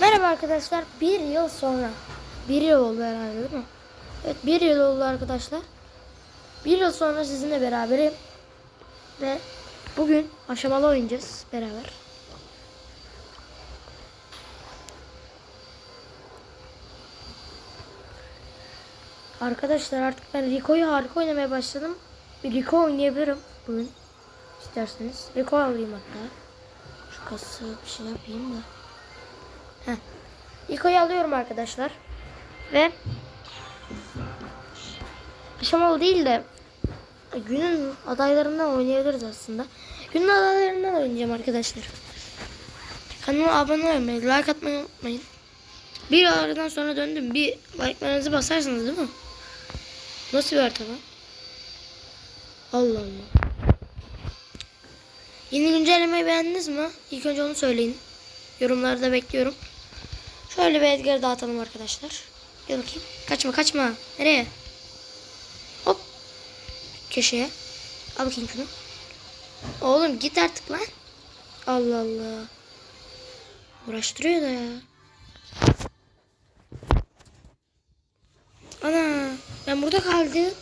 Merhaba arkadaşlar. Bir yıl sonra. Bir yıl oldu herhalde değil mi? Evet bir yıl oldu arkadaşlar. Bir yıl sonra sizinle beraberim. Ve bugün aşamalı oynayacağız beraber. Arkadaşlar artık ben Rico'yu harika oynamaya başladım. Bir Rico oynayabilirim bugün. isterseniz. Rico alayım hatta. Şu kası bir şey yapayım da. Heh. Rico'yu alıyorum arkadaşlar. Ve aşamalı değil de günün adaylarından oynayabiliriz aslında. Günün adaylarından oynayacağım arkadaşlar. Kanalıma abone olmayı, like atmayı unutmayın. Bir aradan sonra döndüm. Bir like'larınızı basarsınız değil mi? Nasıl bir harita lan? Allah Allah. Yeni güncellemeyi beğendiniz mi? İlk önce onu söyleyin. Yorumlarda bekliyorum. Şöyle bir Edgar'ı dağıtalım arkadaşlar. Gel bakayım. Kaçma kaçma. Nereye? Hop. Köşeye. Al bakayım şunu. Oğlum git artık lan. Allah Allah. Uğraştırıyor da ya. Ana ben burada kaldım.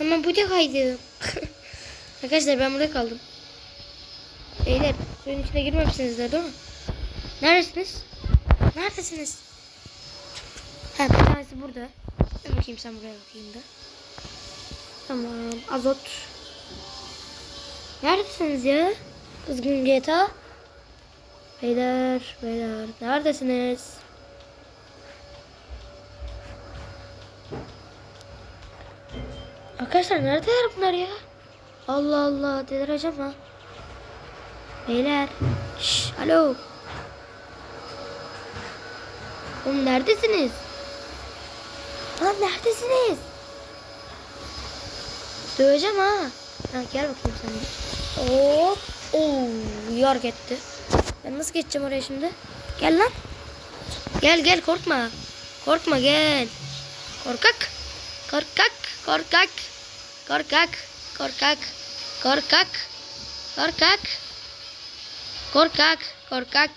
Ama burada kaydım. Arkadaşlar ben burada kaldım. Beyler suyun içine girmemişsinizdir değil mi? Neredesiniz? Neredesiniz? Ha bir tanesi burada. Dur bakayım sen buraya bakayım da. Tamam azot. Neredesiniz ya? Kızgın GTA. Beyler beyler neredesiniz? Arkadaşlar neredeler bunlar ya? Allah Allah delireceğim ha. Beyler. Şş, alo. Oğlum neredesiniz? Lan neredesiniz? Döveceğim ha. Ha gel bakayım sen de. Hop. Oo, yar. Ben nasıl geçeceğim oraya şimdi? Gel lan. Gel gel korkma. Korkma gel. Korkak. Korkak. Korkak. Korkak. Korkak. Korkak. Korkak. Korkak. Korkak.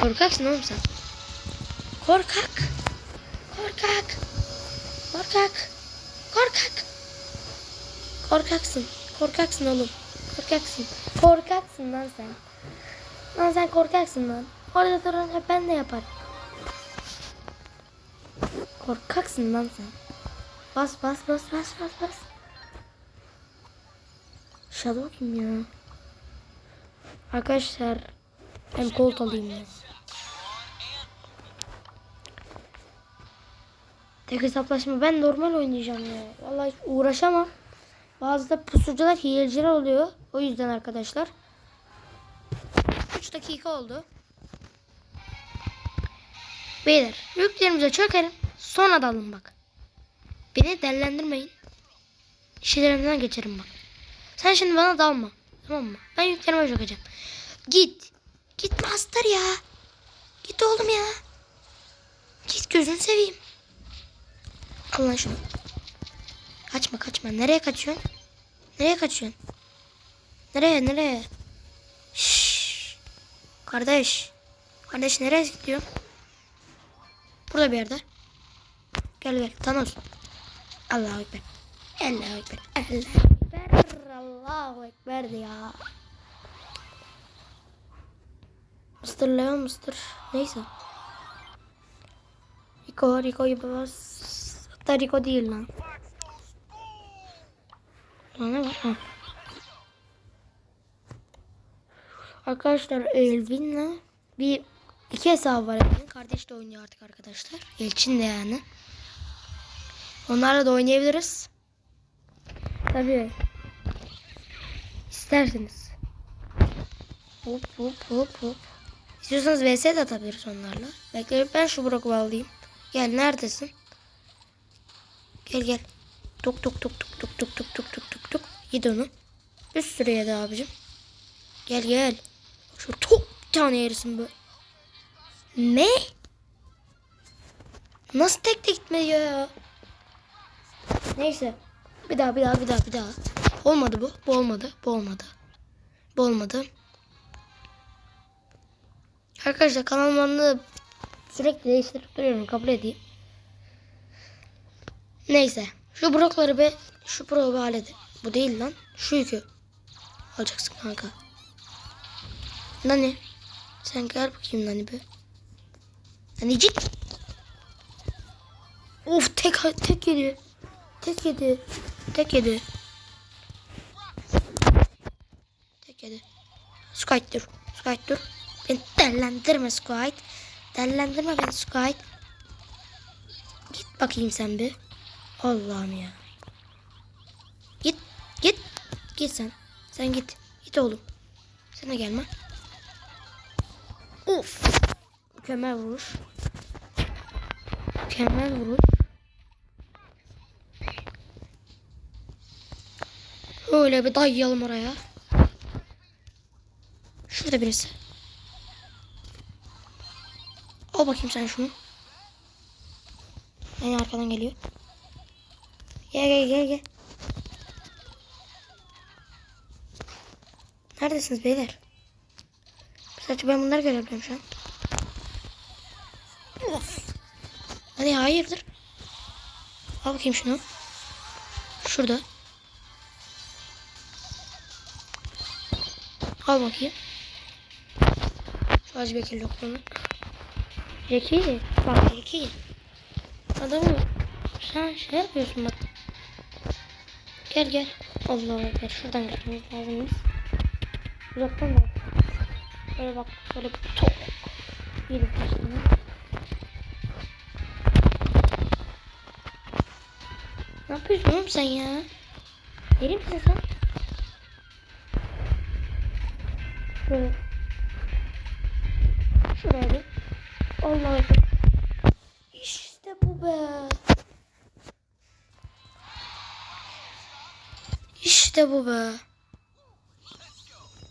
Korkaksın oğlum sen. Korkak. Korkak. Korkak. Korkak. Korkaksın. Korkaksın oğlum. Korkaksın. Korkaksın lan sen. Lan sen korkaksın lan. Orada duran hep ben de yaparım. Korkaksın lan sen. Bas bas bas bas bas bas. Shadow ya? Arkadaşlar ben kolt alayım ya. Tek hesaplaşma ben normal oynayacağım ya. Vallahi hiç uğraşamam. Bazı da pusucular hileciler oluyor. O yüzden arkadaşlar. 3 dakika oldu. Beyler yüklerimize çökerim. Sonra dalın bak. Beni dellendirmeyin. İşlerimden geçerim bak. Sen şimdi bana dalma. Tamam mı? Ben yüklerime çökeceğim. Git. Git master ya. Git oğlum ya. Git gözünü seveyim. Al lan şunu. Kaçma kaçma. Nereye kaçıyorsun? Nereye kaçıyorsun? Nereye nereye? Şşş. Kardeş. Kardeş nereye gidiyorsun? Burada bir yerde. Gel gel. Thanos. Allahu Ekber. Allahu Ekber. Allahu Ekber. Allahu Ekber ya. Mr. Leon Mr. Neyse. Rico Rico gibi Rico değil. Lan ne var? Ha. Arkadaşlar Elvin'le bir iki hesabı var Elvin'in. Kardeş de oynuyor artık arkadaşlar. Elçin de yani. Onlarla da oynayabiliriz. Tabii. İsterseniz. Hop hop hop hop. İstiyorsanız vs de atabiliriz onlarla. Bekle ben şu Brock'u alayım. Gel neredesin? Gel gel. Tuk tuk tuk tuk tuk tuk tuk tuk tuk tuk tuk. Yedi onu. Bir sürü yedi abicim. Gel gel. Şu çok tane yerisin bu. Ne? Nasıl tek tek gitmedi ya? Neyse. Bir daha bir daha bir daha bir daha. Olmadı bu. Bu olmadı. Bu olmadı. Bu olmadı. Arkadaşlar kanalımın adını sürekli değiştirip duruyorum. Kabul edeyim. Neyse. Şu brokları be şu pro bir halledin. Bu değil lan. Şu yükü. Alacaksın kanka. Nani. Sen gel bakayım Nani be. Nanicik. Of tek tek yedi. Tek yedi. Tek yedi. Tek yedi. Squid dur. Squid dur. Beni dellendirme Squid. Dellendirme beni Squid. Git bakayım sen bir. Allah'ım ya. Git. Git. Git sen. Sen git. Git oğlum. De gelme. Of. Mükemmel vuruş. Mükemmel vuruş. Öyle bir dayayalım oraya. Şurada birisi. Al bakayım sen şunu. En arkadan geliyor. Gel gel gel gel. Neredesiniz beyler? Sadece ben bunları görebiliyorum şu an. Of. Hadi hayırdır? Al bakayım şunu. Şurada. Al bakayım. Şu Hacı Bekir lokmanı. Zeki. Bak Zeki. Adamı sen şey yapıyorsun bak. Gel gel. Allah ekber. Şuradan gitmemiz lazım. Uzaktan bak. Böyle bak. Böyle tok. Yedi başına. Ne yapıyorsun oğlum sen ya? Deli misin sen? Şöyle. İşte bu be.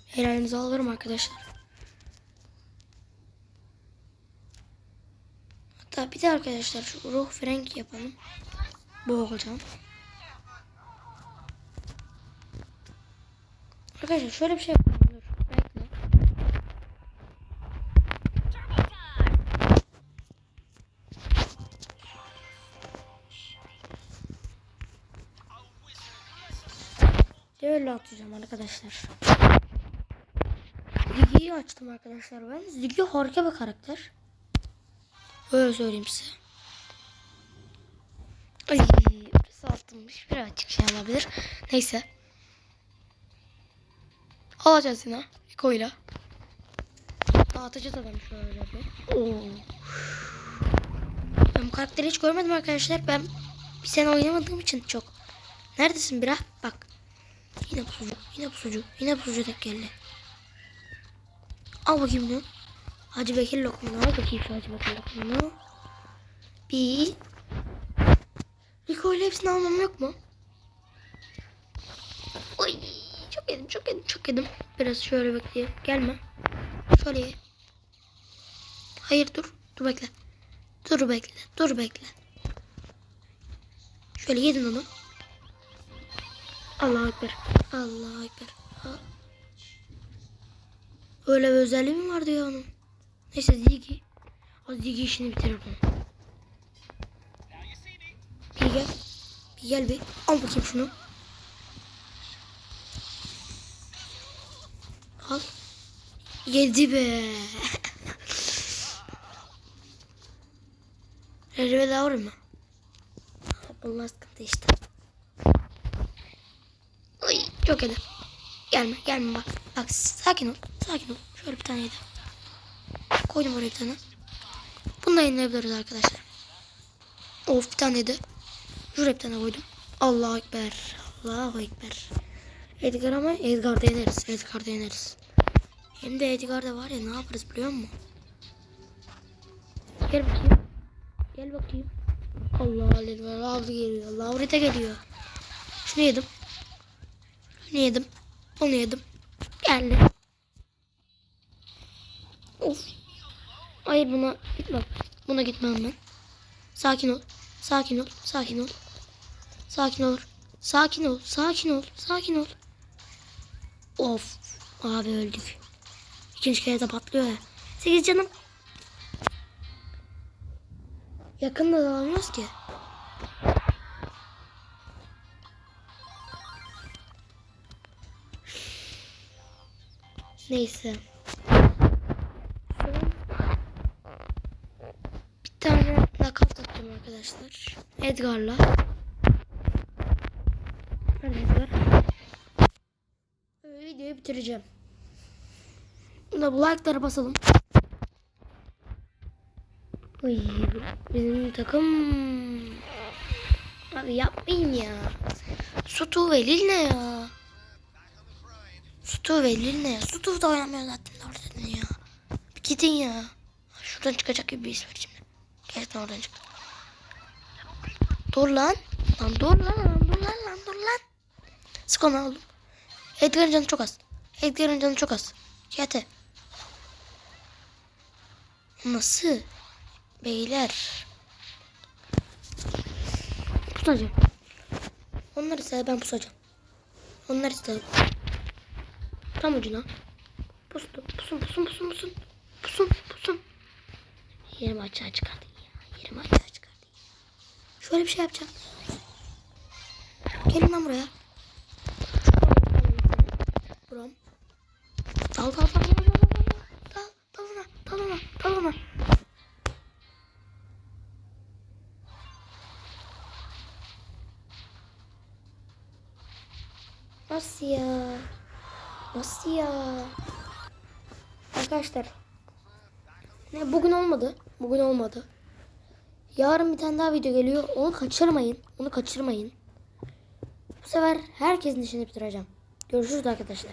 Helalinizi alırım arkadaşlar. Hatta bir de arkadaşlar şu ruh frenk yapalım. Bu olacağım. Arkadaşlar şöyle bir şey yapalım. Şöyle atacağım arkadaşlar. Ziggy'yi açtım arkadaşlar ben. Ziggy harika bir karakter. Öyle söyleyeyim size. Ay, burası altınmış. Birazcık şey olabilir. Neyse. Alacağız yine. Koyla. Dağıtacağız adamı şöyle bir. Oo. Ben bu karakteri hiç görmedim arkadaşlar. Ben bir sene oynamadığım için çok. Neredesin bira? Bak. Yine pusucu. Yine pusucu. Yine pusucu tek geldi. Al bakayım bunu. Hacı Bekir lokmanı al bakayım şu Hacı Bekir lokmanı. Bir. Rico hepsini almam yok mu? Oy, çok yedim çok yedim çok yedim. Biraz şöyle bekleyeyim. Gelme. Şöyle ye. Hayır dur. Dur bekle. Dur bekle. Dur bekle. Şöyle yedin onu. Allahu Ekber. Allahu Ekber. Öyle bir özelliği mi vardı ya onun? Neyse Ziggy. O Ziggy işini bitirir bunu. Bir gel. Bir gel bir. Al bakayım şunu. Al. Yedi be. Recebe daha mı? Bunlar sıkıntı işte. Çok iyi. Gelme gelme bak. Bak sakin ol. Sakin ol. Şöyle bir tane yedi. Koydum oraya bir tane. Bunu da yenilebiliriz arkadaşlar. Of bir tane yedi. Şuraya bir tane koydum. Allahu Ekber. Allahu Ekber. Edgar ama Edgar'da yeneriz. Edgar'da yeneriz. Hem de Edgar'da var ya ne yaparız biliyor musun? Gel bakayım. Gel bakayım. Allah Allah. Lavri geliyor. Lavrite geliyor. Şunu yedim. Şunu yedim. Onu yedim. Geldi. Of. Hayır buna gitmem. Buna gitmem ben. Sakin ol. Sakin ol. Sakin ol. Sakin ol. Sakin ol. Sakin ol. Sakin ol. Of. Abi öldük. İkinci kere de patlıyor ya. 8 canım. Yakında da alamıyoruz ki. Neyse. Bir tane nakavt atacağım arkadaşlar. Edgar'la. Nerede Edgar? Böyle videoyu bitireceğim. Buna bu like'lara basalım. Uy, bizim takım... Abi yapmayın ya. Sutu ve Lil ne ya? Sutu ve Lil ne ya? Sutu da oynamıyor zaten orada ya. Bir gidin ya. Şuradan çıkacak gibi bir his var şimdi. Gerçekten oradan çıktı. Dur lan. Lan dur lan, dur lan, lan dur lan. Sık onu aldım. Edgar'ın canı çok az. Edgar'ın canı çok az. Yate. Nasıl? Beyler. Pusacağım. Onlar ister ben pusacağım. Onlar ister. Tam ucuna. Pustu. Pusun pusun pusun pusun. Pusun pusun. Yerimi açığa çıkardı ya. Yerimi açığa çıkardı. Şöyle bir şey yapacağım. Gelin lan buraya. Buram. Dal dal dal dal dal dal dal dal ona dal ona dal ona. Nasıl ya? Nasıl ya? Arkadaşlar. Ne bugün olmadı. Bugün olmadı. Yarın bir tane daha video geliyor. Onu kaçırmayın. Onu kaçırmayın. Bu sefer herkesin işini bitireceğim. Görüşürüz arkadaşlar.